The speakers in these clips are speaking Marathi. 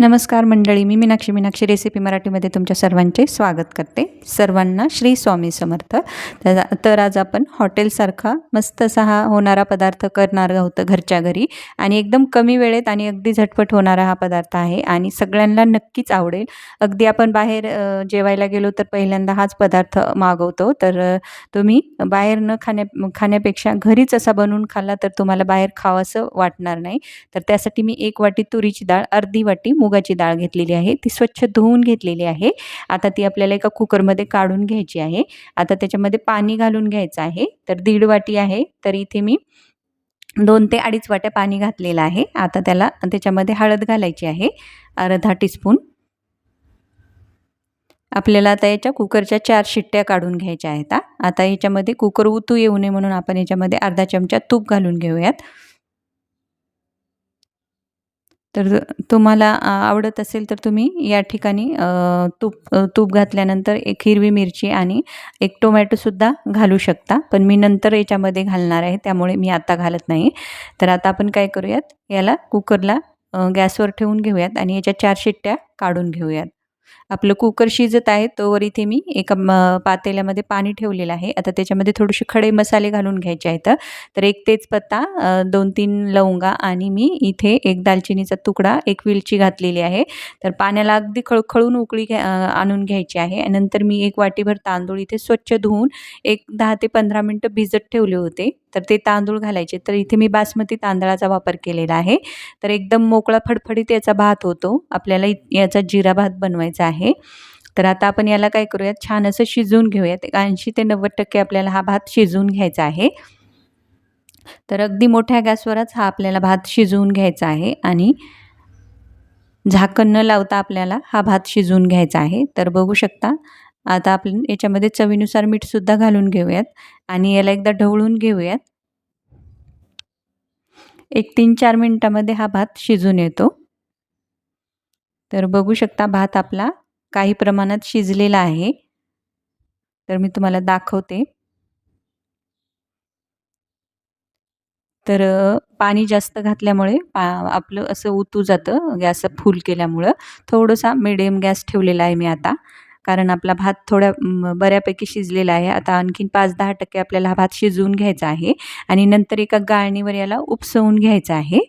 नमस्कार मंडळी मी मीनाक्षी. मीनाक्षी रेसिपी मराठीमध्ये तुमच्या सर्वांचे स्वागत करते. सर्वांना श्री स्वामी समर्थ. तर तर आज आपण हॉटेलसारखा मस्त असा हा होणारा पदार्थ करणार आहोत घरच्या घरी. आणि एकदम कमी वेळेत आणि अगदी झटपट होणारा हा पदार्थ आहे आणि सगळ्यांना नक्कीच आवडेल. अगदी आपण बाहेर जेवायला गेलो तर पहिल्यांदा हाच पदार्थ मागवतो. तर तुम्ही बाहेर न खाण्या खाण्यापेक्षा घरीच असा बनवून खाल्ला तर तुम्हाला बाहेर खावंसं वाटणार नाही. तर त्यासाठी मी एक वाटी तुरीची डाळ अर्धी वाटी मुगाची डाळ घेतलेली आहे. ती स्वच्छ धुवून घेतलेली आहे. आता ती आपल्याला एका कुकरमध्ये काढून घ्यायची आहे. आता त्याच्यामध्ये पाणी घालून घ्यायचं आहे. तर दीड वाटी आहे. तर इथे मी दोन ते अडीच वाट्या पाणी घातलेलं आहे. आता त्याला त्याच्यामध्ये हळद घालायची आहे. अर्धा टीस्पून. आपल्याला आता याच्या कुकरच्या चार शिट्ट्या काढून घ्यायच्या आहेत. आता याच्यामध्ये कुकर उतू येऊ नये म्हणून आपण याच्यामध्ये अर्धा चमचा तूप घालून घेऊयात. तर तुम्हाला आवडत असेल तर तुम्ही या ठिकाणी तूप तूप घातल्यानंतर एक हिरवी मिरची आणि एक टोमॅटोसुद्धा घालू शकता. पण मी नंतर याच्यामध्ये घालणार आहे त्यामुळे मी आता घालत नाही. तर आता आपण काय करूयात? याला कुकरला गॅसवर ठेवून घेऊयात आणि याच्या चार शिट्ट्या काढून घेऊयात. आपलं कुकर शिजत आहे तोवर इथे मी एका पातेल्यामध्ये पाणी ठेवलेलं आहे. आता त्याच्यामध्ये थोडेसे खडे मसाले घालून घ्यायचे आहेत. तर एक तेजपत्ता दोन तीन लवंगा आणि मी इथे एक दालचिनीचा तुकडा एक विलची घातलेली आहे. तर पाण्याला अगदी खळखळून उकळी घ्या आणून घ्यायची आहे. नंतर मी एक वाटीभर तांदूळ इथे स्वच्छ धुवून एक दहा ते पंधरा मिनटं भिजत ठेवले होते. तर ते तांदूळ घालायचे. तर इथे मी बासमती तांदळाचा वापर केलेला आहे. तर एकदम मोकळा फडफडीत याचा भात होतो. आपल्याला इ- याचा जिरा भात बनवायचा आहे. तर आता आपण याला काय करूयात? छान असं शिजवून घेऊयात. एक ऐंशी ते नव्वद टक्के आपल्याला हा भात शिजवून घ्यायचा आहे. तर अगदी मोठ्या गॅसवरच हा आपल्याला भात शिजवून घ्यायचा आहे आणि झाकण न लावता आपल्याला हा भात शिजवून घ्यायचा आहे. तर बघू शकता आता आपण याच्यामध्ये चवीनुसार मीठसुद्धा घालून घेऊयात आणि याला एकदा ढवळून घेऊयात. एक तीन चार मिनटामध्ये हा भात शिजून येतो. तर बघू शकता भात आपला काही प्रमाणात शिजलेला आहे. तर मी तुम्हाला दाखवते. तर पाणी जास्त घातल्यामुळे पा आपलं असं उतू जातं गॅस फुल केल्यामुळं. थोडंसा मिडियम गॅस ठेवलेला आहे मी आता. कारण आपला भात थोड्या बऱ्यापैकी शिजलेला आहे. आता आणखीन पाच दहा टक्के आपल्याला हा भात शिजवून घ्यायचा आहे. आणि नंतर एका गाळणीवर याला उपसवून घ्यायचा आहे.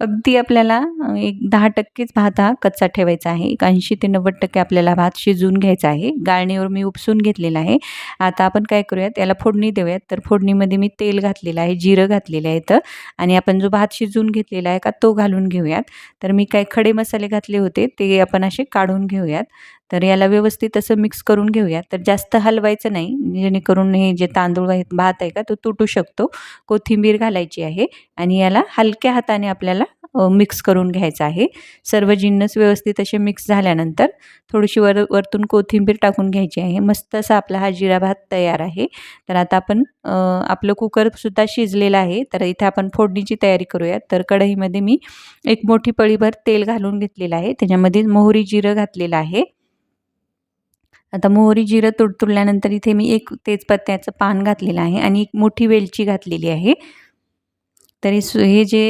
अगदी आपल्याला एक दहा टक्केच भात हा कच्चा ठेवायचा आहे. एक ऐंशी ते नव्वद टक्के आपल्याला भात शिजवून घ्यायचा आहे. गाळणीवर मी उपसून घेतलेला आहे. आता आपण काय करूयात याला फोडणी देऊयात. तर फोडणीमध्ये मी तेल घातलेलं आहे जिरं घातलेलं आहे तर आणि आपण जो भात शिजवून घेतलेला आहे का तो घालून घेऊयात. तर मी काय खडे मसाले घातले होते ते आपण असे काढून घेऊयात. तर याला व्यवस्थित असं मिक्स करून घेऊयात तर जास्त हलवायचं नाही जेणेकरून हे जे तांदूळ भात आहे का तो तुटू शकतो. कोथिंबीर घालायची आहे आणि याला हलक्या हाताने आपल्याला मिक्स करून घ्यायचं आहे. सर्व जिन्नस व्यवस्थित असे मिक्स झाल्यानंतर थोडीशी वर वरतून कोथिंबीर टाकून घ्यायची आहे. मस्त असा आपला हा जिरा भात तयार आहे. तर आता आपण आपलं कुकरसुद्धा शिजलेलं आहे. तर इथे आपण फोडणीची तयारी करूयात तर कढईमध्ये मी एक मोठी पळीभर तेल घालून घेतलेलं आहे. त्याच्यामध्ये मोहरी जिरं घातलेलं आहे. आता मोहरी जिरं तुडतुडल्यानंतर इथे मी एक तेजपत्त्याचं पान घातलेलं आहे आणि एक मोठी वेलची घातलेली आहे. तरी सु हे जे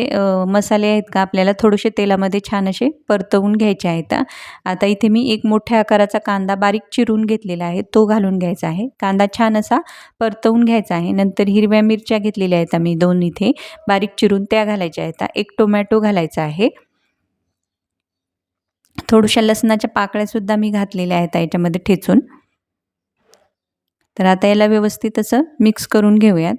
मसाले आहेत का आपल्याला थोडेसे तेलामध्ये छान असे परतवून घ्यायचे आहेत. आता इथे मी एक मोठ्या आकाराचा कांदा बारीक चिरून घेतलेला आहे. तो घालून घ्यायचा आहे. कांदा छान असा परतवून घ्यायचा आहे. नंतर हिरव्या मिरच्या घेतलेल्या आहेत मी दोन इथे बारीक चिरून. त्या घालायच्या आहेत. एक टोमॅटो घालायचा आहे. थोड्याशा लसणाच्या पाकळ्यासुद्धा मी घातलेल्या आहेत याच्यामध्ये ठेचून. तर आता याला व्यवस्थित असं मिक्स करून घेऊयात.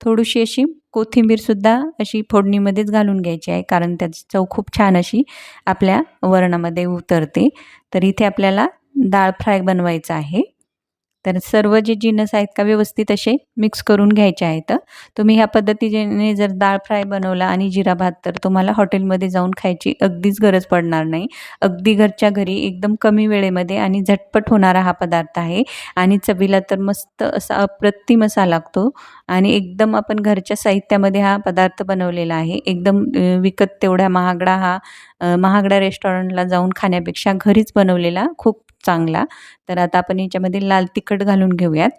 थोडीशी अशी कोथिंबीरसुद्धा अशी फोडणीमध्येच घालून घ्यायची आहे कारण त्याची चव खूप छान अशी आपल्या वरणामध्ये उतरते. तर इथे आपल्याला डाळ फ्राय बनवायचं आहे. तर सर्व जे जिनस आहेत का व्यवस्थित असे मिक्स करून घ्यायचे आहेत. तुम्ही ह्या पद्धतीने जर डाळ फ्राय बनवला आणि जिरा भात तर तुम्हाला हॉटेलमध्ये जाऊन खायची अगदीच गरज पडणार नाही. अगदी घरच्या घरी एकदम कमी वेळेमध्ये आणि झटपट होणारा हा पदार्थ आहे. आणि चवीला तर मस्त असा अप्रतिम असा लागतो. आणि एकदम आपण घरच्या साहित्यामध्ये हा पदार्थ बनवलेला आहे. एकदम विकत तेवढ्या महागडा हा महागडा महागड्या रेस्टॉरंटला जाऊन खाण्यापेक्षा घरीच बनवलेला खूप चांगला. तर आता आपण याच्यामध्ये लाल तिखट घालून घेऊयात.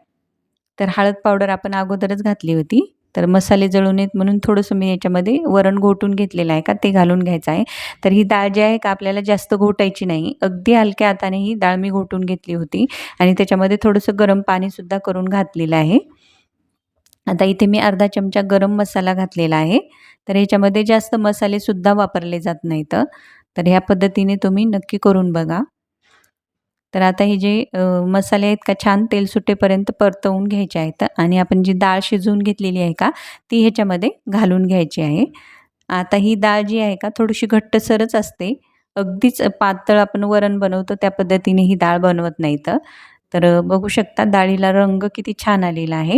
तर हळद पावडर आपण अगोदरच घातली होती. तर मसाले जळून येत म्हणून थोडंसं मी याच्यामध्ये वरण घोटून घेतलेलं आहे का ते घालून घ्यायचं आहे. तर ही डाळ जी आहे का आपल्याला जास्त घोटायची नाही. अगदी हलक्या हाताने ही डाळ मी घोटून घेतली होती आणि त्याच्यामध्ये थोडंसं गरम पाणीसुद्धा करून घातलेलं आहे. आता इथे मी अर्धा चमचा गरम मसाला घातलेला आहे. तर ह्याच्यामध्ये जास्त मसालेसुद्धा वापरले जात नाहीत. तर ह्या पद्धतीने तुम्ही नक्की करून बघा. तर आता हे जे मसाले आहेत का छान तेल सुटेपर्यंत परतवून घ्यायचे आहेत. आणि आपण जी डाळ शिजवून घेतलेली आहे का ती ह्याच्यामध्ये घालून घ्यायची आहे. आता ही डाळ जी आहे का थोडीशी घट्टसरच असते. अगदीच पातळ आपण वरण बनवतो त्या पद्धतीने ही डाळ बनवत नाहीत. तर बघू शकता डाळीला रंग किती छान आलेला आहे.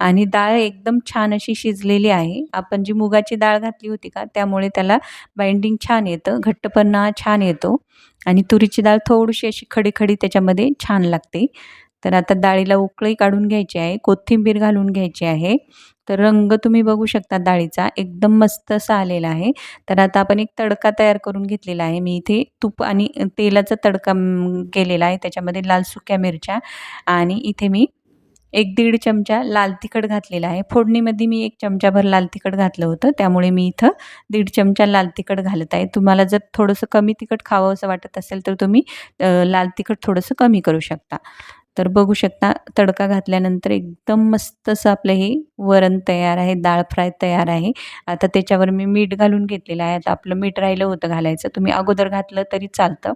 आणि डाळ एकदम छान अशी शिजलेली आहे. आपण जी मुगाची डाळ घातली होती का त्यामुळे त्याला बाइंडिंग छान येतं घट्टपणा छान येतो. आणि तुरीची डाळ थोडीशी अशी खडी खडी त्याच्यामध्ये छान लागते. तर आता डाळीला उकळी काढून घ्यायची आहे कोथिंबीर घालून घ्यायची आहे. तर रंग तुम्ही बघू शकता डाळीचा एकदम मस्त असा आलेला आहे. तर आता आपण एक तडका तयार करून घेतलेला आहे. मी इथे तूप आणि तेलाचा तडका केलेला आहे. त्याच्यामध्ये लाल सुक्या मिरच्या आणि इथे मी एक दीड चमचा लाल तिखट घातलेला आहे. फोडणीमध्ये मी एक चमचाभर लाल तिखट घातलं होतं. त्यामुळे मी इथं दीड चमचा लाल तिखट घालत आहे. तुम्हाला जर थोडंसं कमी तिखट खावं असं वाटत असेल तर तुम्ही लाल तिखट थोडंसं कमी करू शकता. तर बघू शकता तडका घातल्यानंतर एकदम मस्त असं आपलं हे वरण तयार आहे डाळ फ्राय तयार आहे. आता त्याच्यावर मी मीठ घालून घेतलेलं आहे. आता आपलं मीठ राहिलं होतं घालायचं. तुम्ही अगोदर घातलं तरी चालतं.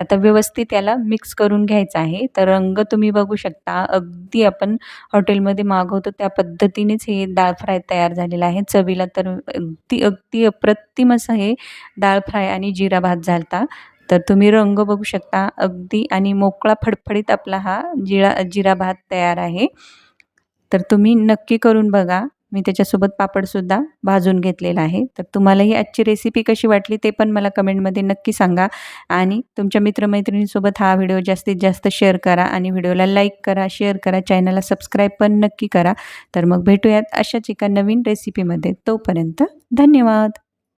आता व्यवस्थित याला मिक्स करून घ्यायचं आहे. तर रंग तुम्ही बघू शकता. अगदी आपण हॉटेलमध्ये मागवतो त्या पद्धतीनेच हे डाळ फ्राय तयार झालेलं आहे. चवीला तर अगदी अगदी अप्रतिम असं हे डाळ फ्राय आणि जिरा भात झालता. तर तुम्ही रंग बघू शकता. अगदी आणि मोकळा फडफडीत आपला हा जिरा जिरा भात तयार आहे. तर तुम्ही नक्की करून बघा. मी त्याच्यासोबत पापडसुद्धा भाजून घेतलेला आहे. तर तुम्हाला ही आजची रेसिपी कशी वाटली ते पण मला कमेंटमध्ये नक्की सांगा. आणि तुमच्या मित्रमैत्रिणींसोबत हा व्हिडिओ जास्तीत जास्त शेअर करा आणि व्हिडिओला लाईक करा शेअर करा चॅनलला सबस्क्राईब पण नक्की करा. तर मग भेटूयात अशाच एका नवीन रेसिपीमध्ये तोपर्यंत धन्यवाद!